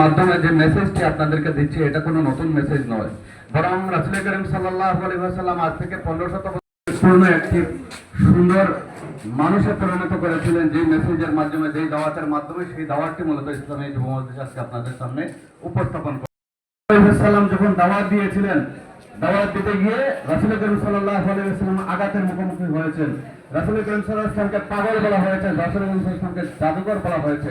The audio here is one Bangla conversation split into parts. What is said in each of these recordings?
মাধ্যমে যে মেসেজটি আপনাদেরকে দিচ্ছি, এটা কোনো নতুন মেসেজ নয়। বরং রাসুল করিম আলহিহাসাল্লাম আজ থেকে পনেরো শত একটি সুন্দর মানুষে পরিণত করেছিলেন যে মেসেজের মাধ্যমে, যেই দাওয়াতের মাধ্যমে, সেই দাওয়াতটি মূলত ইসলামী যুব মজলিস আজকে আপনাদের সামনে উপস্থাপন করে সাল্লাম যখন দাওয়াত দিয়েছিলেন, দাওয়াত দিতে গিয়ে রাসুল করিম আলাইসাল্লাম আঘাতের মুখোমুখি হয়েছেন। রাসুল করিম সাল্লাহ ইসলামকে পাগল বলা হয়েছে, রাসুল করিম সাল্লাহ ইসলামকে জাদুকর বলা হয়েছে।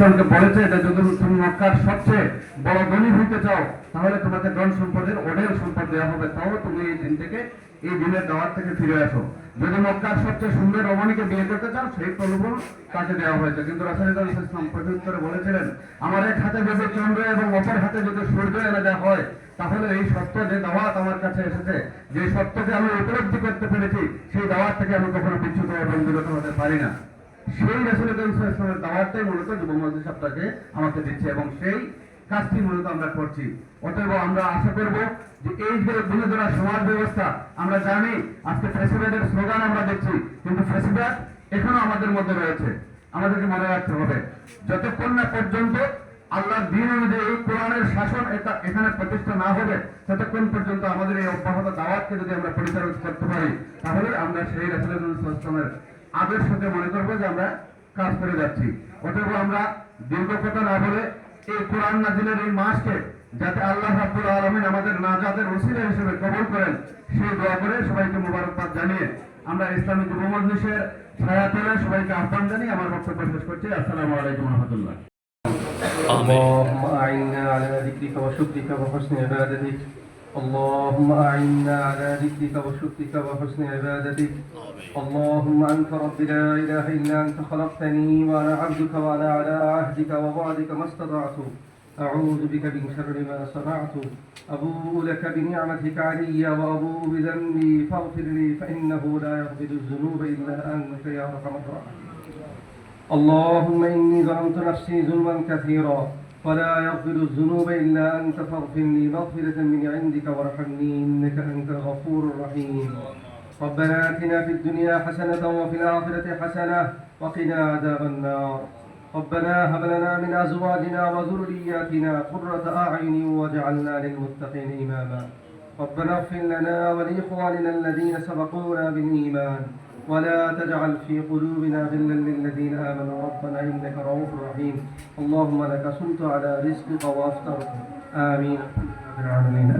ইসলামকে বলেছে, এটা যদি তুমি মক্কার সবচেয়ে বড় ধনী হইতে চাও, তাহলে তোমাকে ধন সম্পদের অঢেল সম্পদ দেওয়া হবে। তাও তুমি এই দিন থেকে এই দিনের দাওয়াত থেকে ফিরে আসো। যদি মক্কার সবচেয়ে সুন্দর রমণীকে বিয়ে করতে চাও, সেই প্রলোভন তাকে দেওয়া হয়েছে। কিন্তু রাসায়নিক ইসলাম প্রত্যুত্তরে বলেছিলেন, আমার এক হাতে যদি চন্দ্র এবং অপর হাতে যদি সূর্য এনে দেওয়া হয়, তাহলে এই সত্য যে দাওয়াত আমার কাছে এসেছে, যে সত্যকে আমি উপলব্ধি করতে পেরেছি, সেই দাওয়াত থেকে আমি কখনো বিচ্ছুত এবং বিরত হতে পারি না। সেই রাসুল ইসলামের দাওয়াতটাই মূলত যুব মসজিদ সপ্তাহকে আমাকে দিচ্ছে এবং সেই কাজটি মূলত আমরা করছি। অতএব আমরা আশা করব যে এই যে বিনোদনা সমাজ ব্যবস্থা আমরা জানি আজকে ফেসিবাদের স্লোগান আমরা দেখছি, কিন্তু ফেসিবাদ এখনও আমাদের মধ্যে রয়েছে। আমাদেরকে মনে রাখতে হবে, যতক্ষণ না পর্যন্ত আল্লাহর দিন অনুযায়ী কোরআনের শাসন এখানে প্রতিষ্ঠা না হবে, ততক্ষণ পর্যন্ত আমাদের এই অব্যাহত দাওয়াতকে যদি আমরা পরিচালনা করতে পারি, তাহলে আমরা সেই রাসুলের আদর্শকে মনে করবো যে আমরা কাজ করে যাচ্ছি অতএব আমরা দীর্ঘ কথা না বলে এই কোরআন নাজিলের এই মাসকে যাতে আল্লাহ রাব্বুল আলামিন আমাদের নাজাতের ওসিলা হিসেবে কবুল করেন সেই দোয়া করে সবাইকে মোবারকবাদ জানিয়ে আমরা ইসলামী যুব মজলিসের ছায়াতলে সবাইকে আহ্বান জানিয়ে আমার বক্তব্য শেষ করছি আসসালামু আলাইকুম রহমতুল্লাহ اللهم أعنا على ذكرك وشكرك وحسن عبادتك اللهم أعنا على ذكرك وشكرك وحسن عبادتك. اللهم أنت رب لا إله إلا أنت خلقتني وأنا عبدك وأنا على عهدك ووعدك ما استطعت. أعوذ بك من شر ما صنعت. أبوء لك بنعمتك علي وأبوء بذنبي فاغفر لي فإنه لا يغفر الذنوب إلا أنت يا أرحم الراحمين. اللهم إني ظلمت نفسي ظلما كثيرا. ولا يغفر الذنوب إلا أنت فاغفر لي مغفرة من عندك وارحمني إنك أنت الغفور الرحيم. ربنا آتنا في الدنيا حسنة وفي الآخرة حسنة وقنا عذاب النار. ربنا هب لنا من أزواجنا وذرياتنا قرة أعين واجعلنا للمتقين إماما. ربنا اغفر لنا ولإخواننا الذين سبقونا بالإيمان. ولا تجعل في قلوبنا غلا للذين آمنوا. ربنا إنك رؤوف رحيم. اللهم لك صمت على رزقك وأفطرت آمين. العالمين.